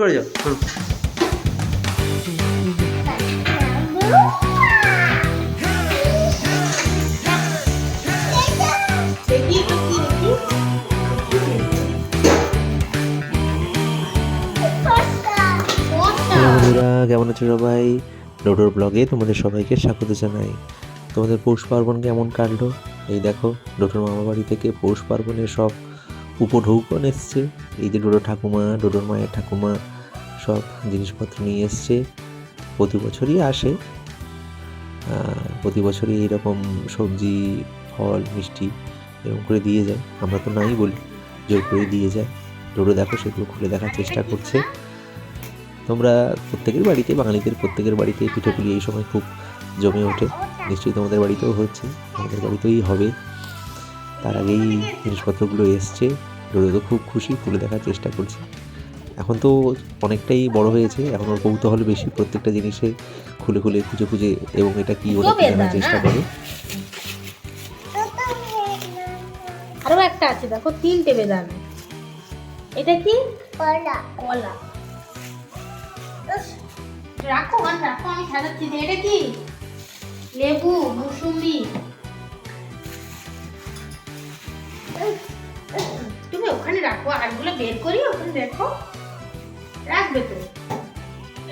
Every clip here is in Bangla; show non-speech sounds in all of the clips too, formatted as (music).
হ্যালো বন্ধুরা, কেমন আছো সবাই? ডোডোর ব্লগে তোমাদের সবাইকে স্বাগত জানাই। তোমাদের পৌষ পার্বণ কেমন কাটলো? এই দেখো ডোডোর মামা বাড়ি থেকে পৌষ পার্বণের সব উপঢৌকন এসছে। এই যে ডোডো ঠাকুমা, ডোডোর মায়ের ঠাকুমা, সব জিনিসপত্র নিয়ে এসছে। প্রতি বছরই আসে। প্রতি বছরই এইরকম সবজি, ফল, মিষ্টি এরকম করে দিয়ে যায়। আমরা তো নাই বলি জোর করে দিয়ে যায়। ডোডো দেখো, সেগুলো খুলে দেখার চেষ্টা করছে। তোমরা প্রত্যেকের বাড়িতে, বাঙালিদের প্রত্যেকের বাড়িতে পিঠেপুলি এই সময় খুব জমে ওঠে। নিশ্চয়ই তোমাদের বাড়িতেও হচ্ছে, আমাদের বাড়িতেই হবে। তার আগেই জিনিসপত্রগুলো এসছে। ডোডো তো খুব খুশি তুলে দেখার চেষ্টা করছে। এখন তো অনেকটাই বড় হয়েছে এখন ওর কৌতূহল বেশি প্রত্যেকটা জিনিসে খুলে খুলে খুঁজে খুঁজে এবং এটা কি ওটা কি জানার চেষ্টা করে। আরও একটা আছে দেখো তিনটে বেদানা। এটা কি? কলা। কলা। রাখো আর রাখো আমি সাজাচ্ছি এটা কি? লেবু মুসুম্বি রাখো আরগুলো বের করি ওখানে দেখো। রাখবে তো?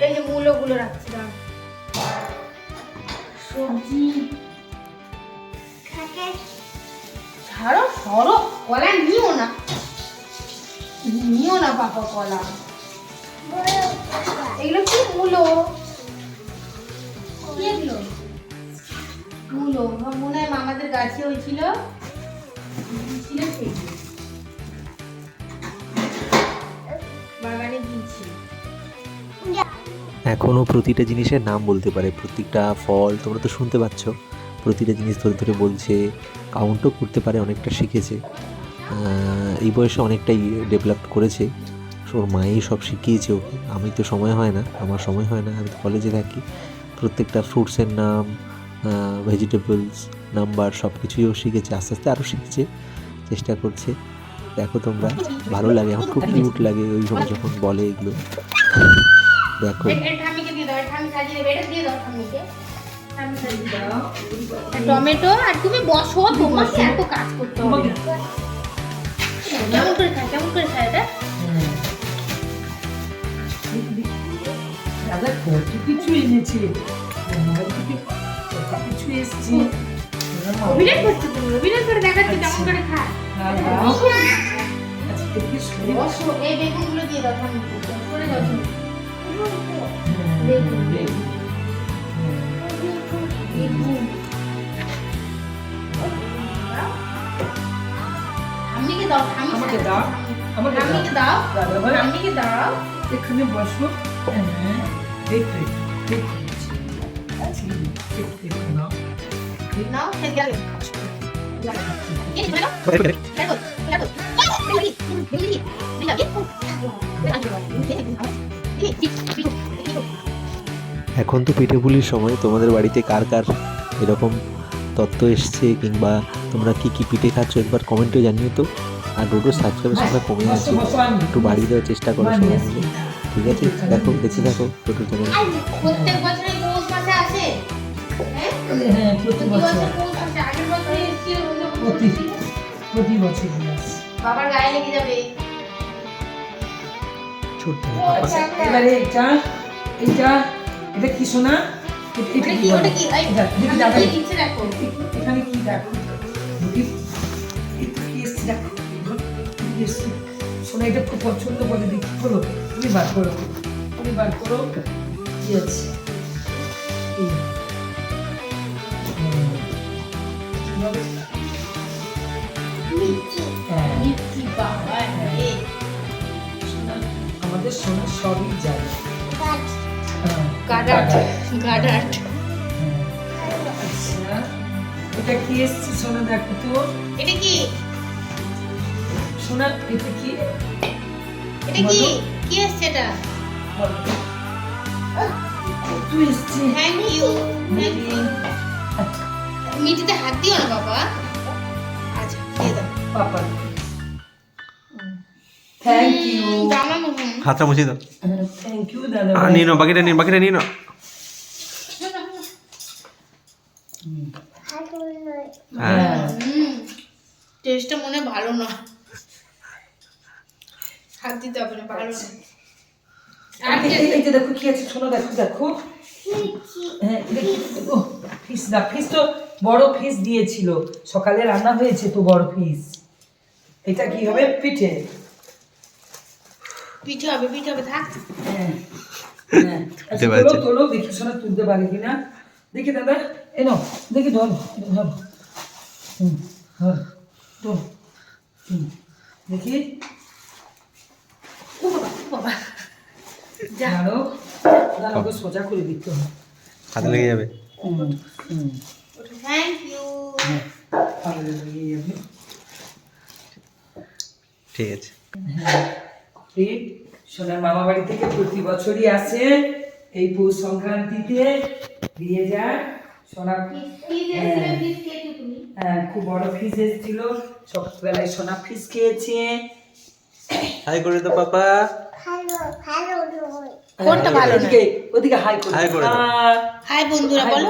এই যে মূলগুলো সবজি। ছাড়ো সরো কলা নিও না। নিও না বাবা কলা। এগুলো কি মূলো? এগুলো? মূলো মনে হয় মামাদের গাছে হয়েছিল ছিল। সেগুলো। এখনও প্রতিটা জিনিসের নাম বলতে পারে। প্রত্যেকটা ফল তোমরা তো শুনতে পাচ্ছ। প্রতিটা জিনিস ধরে ধরে বলছে কাউন্টও করতে পারে, অনেকটা শিখেছে। এই বয়সে অনেকটাই ডেভেলপ করেছে। ওর মাই সব শিখিয়েছে ওকে। আমি তো সময় হয় না, আমার সময় হয় না। আমি তো কলেজে থাকি। প্রত্যেকটা ফ্রুটসের নাম ভেজিটেবলস নাম্বার সব কিছুই ও শিখেছে, আস্তে আস্তে আরও শিখছে, চেষ্টা করছে। দেখো তোমরা ভালো লাগে আমার খুব কিউট লাগে ওই সময় যখন বলে এগুলো। দেখো। টমেটো আর তুমি বসো তোমাকে এত কাজ করতে হবে। কেমন করে খায় কেমন করে খায় এটা? দাদা কত কিছু এনেছে? কিছু এসছে? অভিনয় করছ তুমি অভিনয় করে দেখাচ্ছো কেমন করে খায়। আজকে কি শরীর বসো এই বেগুনগুলো দিয়ে দাও আমাকে দাও আমাকে দাও এখানে বসো হ্যাঁ দেখো দেখো দেখো নাও নাও খেয়ে এখন তো পিঠেপুলির সময় তোমাদের বাড়িতে কার কার এরকম তত্ত্ব এসছে কিংবা তোমরা কি কি পিঠে খাচ্ছ একবার কমেন্টে জানিও তো। আর ডোডোর সাবস্ক্রাইবার সংখ্যা কমে আছে একটু বাড়িয়ে দেওয়ার চেষ্টা করো সবাই। ঠিক আছে? দেখো দেখে দেখো টোটো চ্যানেল হ্যাঁ প্রতি বছর। বছর প্রতি প্রতি বছর বাবার গায়ে লেগে যাবে ছোট্ট এবারে এটা এটা এটা কি শোনা এ- এটা কি ওটা কি এখানে কি দেখো? এটা কি এসছে দেখো? শোনা এটা খুব পছন্দ করে দেখি। খোলো তুমি বার করো। তুমি বার করো। কি আছে। হ্যাঁ আমাদের সোনা সবই জানে হ্যাঁ, হ্যাঁ। আচ্ছা এটা কি এসছে সোনা দেখো তো এটা কি সোনা এটা কি এটা কি কি এসছে এটা। কত এসছে থ্যাংক ইউ থ্যাংক ইউ মিটিতে হাত দিও না বাবা। আচ্ছা দিয়ে দাও। পাপা। থ্যাংক ইউ জামা মতন হাতটা মুছিয়ে দাও। থ্যাংক ইউ দাদা নিয়ে নাও বাকিটা নিন বাকিটা নিয়ে নাও। হ্যাঁ। টেস্টটা মনে ভালো না। হাত দিতে হবে না ভালো না। দেখো কি আছে শোনো দেখো দেখো। হ্যাঁ এটা ও, ফিস না ফিস তো। বড় ফিস দিয়েছিল। সকালে রান্না হয়েছে তো বড় ফিস এটা কি হবে? পিঠে। পিঠে হবে পিঠে হবে থাক। হ্যাঁ হ্যাঁ। (laughs) আচ্ছা, তোলো তোলো দেখি শোনা তুলতে পারে কিনা দেখি দাদা এনো দেখি ধর ধর হুম ধর ধর হুম দেখি। ও বাবা ও বাবা। জানো দাঁড়াও সোজা করে দিতে হবে। হাতে লেগে যাবে। হুম হুম থ্যাংক ইউ হ্যাঁ তাহলে লেগে যাবে ঠিক আছে। ঠিক সোনার মামা বাড়ি থেকে প্রতি বছরই আসে এই পৌষ সংক্রান্তিতে। দিয়ে যায়। সোনা হ্যাঁ। হ্যাঁ, খুব বড় ফিস এসেছিল। সকালবেলায় সোনা ফিস খেয়েছে। হাই করে দাও পাপা। কোনটা ভালো ওদিকে ওদিকে হাই করে হাই করে দাও। হ্যাঁ, হাই বন্ধুরা বলো।